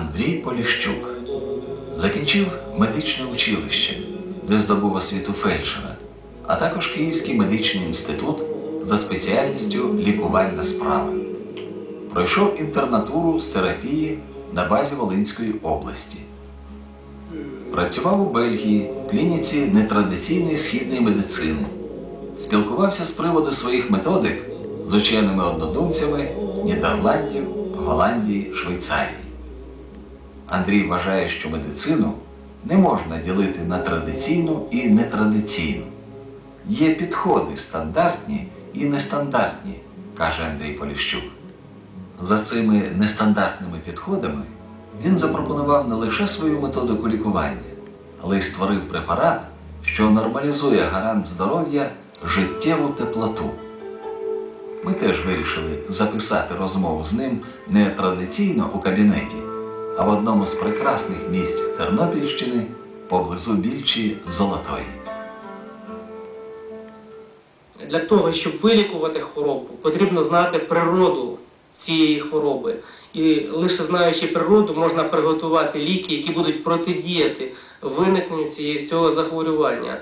Андрій Поліщук закінчив медичне училище, де здобув освіту фельдшера, а також Київський медичний інститут за спеціальністю лікувальна справа. Пройшов інтернатуру з терапії на базі Волинської області. Працював у Бельгії в клініці нетрадиційної східної медицини. Спілкувався з приводу своїх методик з ученими однодумцями Нідерландів, Голландії, Швейцарії. Андрій вважає, що медицину не можна ділити на традиційну і нетрадиційну. Є підходи стандартні і нестандартні, каже Андрій Поліщук. За цими нестандартними підходами він запропонував не лише свою методику лікування, але й створив препарат, що нормалізує гарант здоров'я життєву теплоту. Ми теж вирішили записати розмову з ним не традиційно у кабінеті, а в одному з прекрасних місць Тернопільщини поблизу Більчі Золотої. Для того, щоб вилікувати хворобу, потрібно знати природу цієї хвороби. І лише знаючи природу, можна приготувати ліки, які будуть протидіяти виникненню цього захворювання.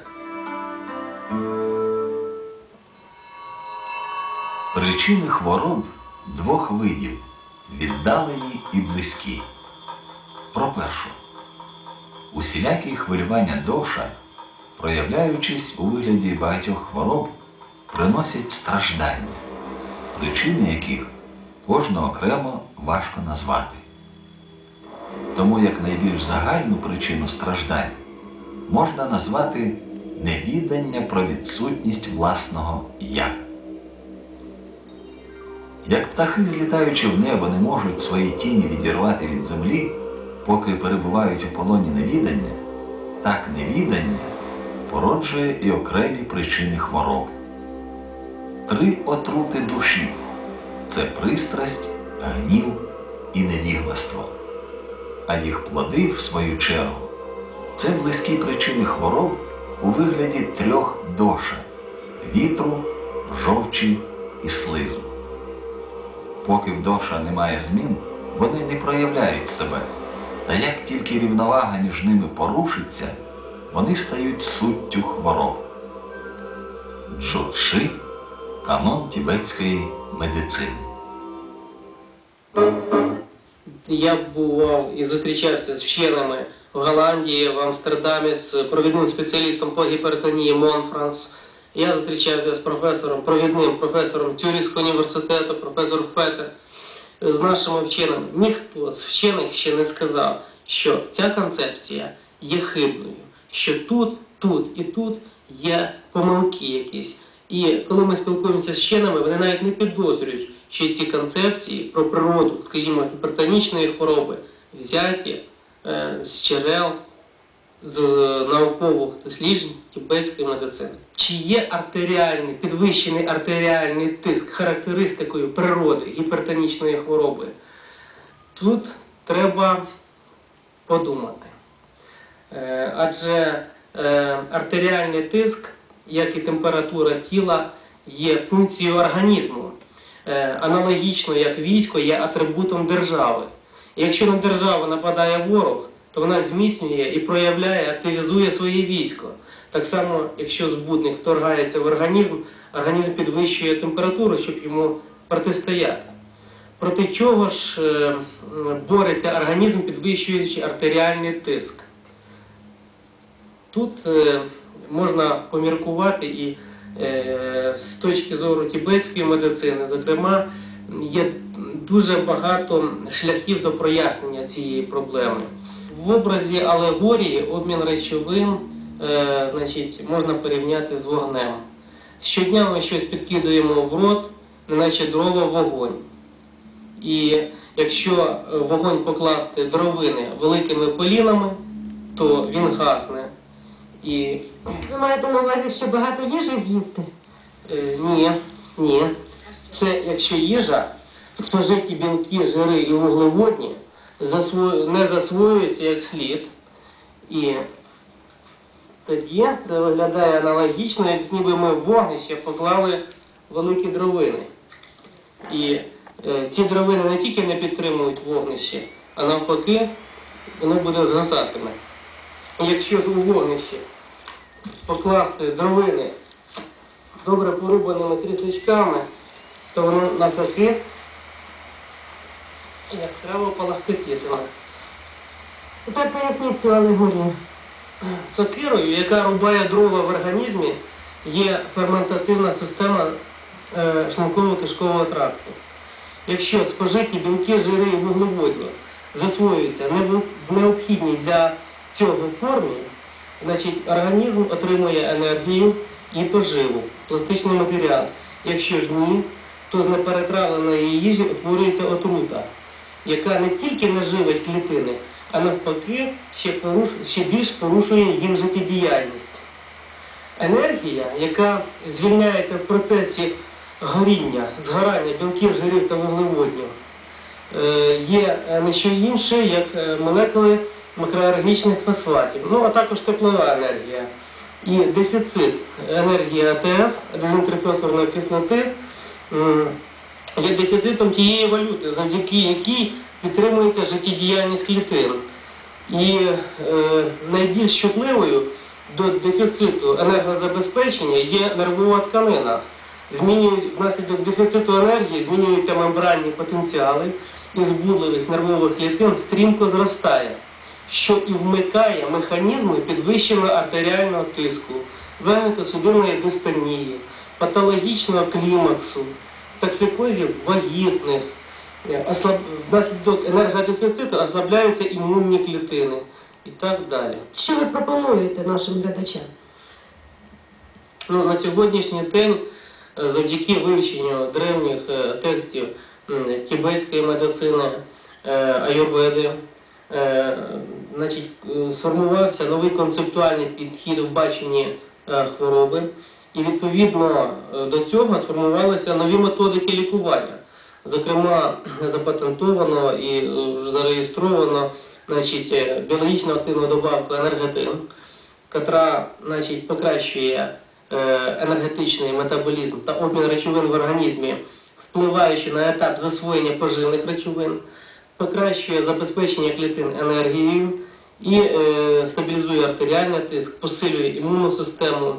Причини хвороб двох видів віддалені і близькі. Про першу. Усілякі хвилювання довша, проявляючись у вигляді багатьох хвороб, приносять страждання, причини яких кожного окремо важко назвати. Тому як найбільш загальну причину страждань можна назвати невідання про відсутність власного я. Як птахи, злітаючи в небо, не можуть свої тіні відірвати від землі, поки перебувають у полоні невідання, так невідання породжує і окремі причини хвороб. Три отрути душі це пристрасть, гнів і невігластво. А їх плоди, в свою чергу, це близькі причини хвороб у вигляді трьох доша вітру, жовчі і слизу. Поки в доша немає змін, вони не проявляють себе. Та як тільки рівновага між ними порушиться, вони стають суттю хвороб. Джудши канон тібетської медицини. Я бував і зустрічався з вченими в Голландії, в Амстердамі з провідним спеціалістом по гіпертонії Монфранс. Я зустрічався з професором, провідним професором Цюрихського університету, професор Фетер, з нашими вченими. Ніхто з вчених ще не сказав, що ця концепція є хибною, що тут, тут і тут є помилки якісь. І коли ми спілкуємося з вченими, вони навіть не підозрюють, що ці концепції про природу, скажімо, гіпертонічної хвороби взяті е, з джерел з наукових досліджень тібетської медицини. Чи є артеріальний, підвищений артеріальний тиск характеристикою природи гіпертонічної хвороби? Тут треба подумати. Е, Адже е, артеріальний тиск, як і температура тіла, є функцією організму. Е, Аналогічно як військо є атрибутом держави. Якщо на державу нападає ворог, то вона зміцнює і проявляє, активізує своє військо. Так само, якщо збудник вторгається в організм, організм підвищує температуру, щоб йому протистояти. Проти чого ж е, бореться організм, підвищуючи артеріальний тиск? Тут е, можна поміркувати і е, з точки зору тібетської медицини, зокрема, є дуже багато шляхів до прояснення цієї проблеми. В образі алегорії обмін речовин е, значить, можна порівняти з вогнем. Щодня ми щось підкидуємо в рот, неначе дрова вогонь. І якщо вогонь покласти дровини великими полінами, то він гасне. І Ви маєте на увазі, що багато їжі з'їсти? Е, ні, ні. Це якщо їжа, спожиті білки, жири і вуглеводні не засвоюються як слід. І тоді це виглядає аналогічно, як ніби ми в вогнище поклали великі дровини. І е, ці дровини не тільки не підтримують вогнище, а навпаки, воно буде згасатиме. Якщо ж у вогнище покласти дровини добре порубаними трісочками, то воно навпаки яскраво палахкотітиме. Тепер поясніть цю алегорію. Сокирою, яка рубає дрова в організмі, є ферментативна система е, шлунково-кишкового тракту. Якщо спожиті білки, жири і вуглеводні засвоюються в необхідній для цього формі, значить організм отримує енергію і поживу, пластичний матеріал. Якщо ж ні, то з неперетравленої їжі утворюється отрута, яка не тільки не живить клітини, а навпаки ще, поруш... ще більш порушує їм життєдіяльність. Енергія, яка звільняється в процесі горіння, згорання білків, жирів та вуглеводнів, е, є е, не що інше, як е, молекули макроенергічних фосфатів, ну а також теплова енергія. І дефіцит енергії АТФ, дезінтрифосфорної кислоти, є дефіцитом тієї валюти, завдяки якій підтримується життєдіяльність клітин. І е, найбільш чутливою до дефіциту енергозабезпечення є нервова тканина. Змінюють, внаслідок дефіциту енергії змінюються мембранні потенціали і збудливість нервових клітин стрімко зростає, що і вмикає механізми підвищеного артеріального тиску, вегетосудинної дистонії, патологічного клімаксу, токсикозів вагітних, Е, внаслідок енергодефіциту ослабляються імунні клітини і так далі. Що ви пропонуєте нашим глядачам? Ну, на сьогоднішній день, е, завдяки вивченню древніх е, текстів тібетської медицини, аюрведи, значить, сформувався новий концептуальний підхід в баченні хвороби, і відповідно е, до цього сформувалися нові методики лікування. Зокрема, запатентовано і е, зареєстровано значить, е, біологічно активну добавку енергетин, котра значить, покращує енергетичний метаболізм та обмін речовин в організмі, впливаючи на етап засвоєння поживних речовин, покращує забезпечення клітин енергією і стабілізує артеріальний тиск, посилює імунну систему,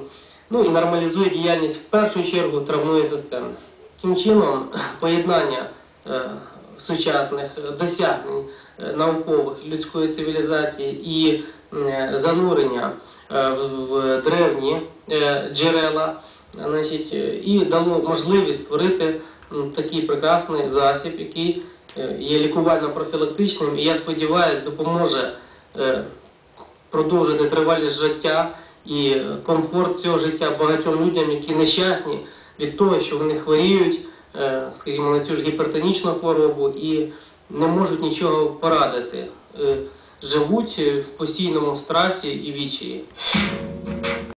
ну і нормалізує діяльність в першу чергу травної системи. Таким чином, поєднання е, сучасних досягнень е, наукових людської цивілізації і е, занурення в- древні джерела, значить, і дало можливість створити такий прекрасний засіб, який є лікувально-профілактичним, і я сподіваюся, допоможе продовжити тривалість життя і комфорт цього життя багатьом людям, які нещасні від того, що вони хворіють, е, скажімо, на цю ж гіпертонічну хворобу і не можуть нічого порадити. Е, Живуть е, в постійному страсі і відчаї.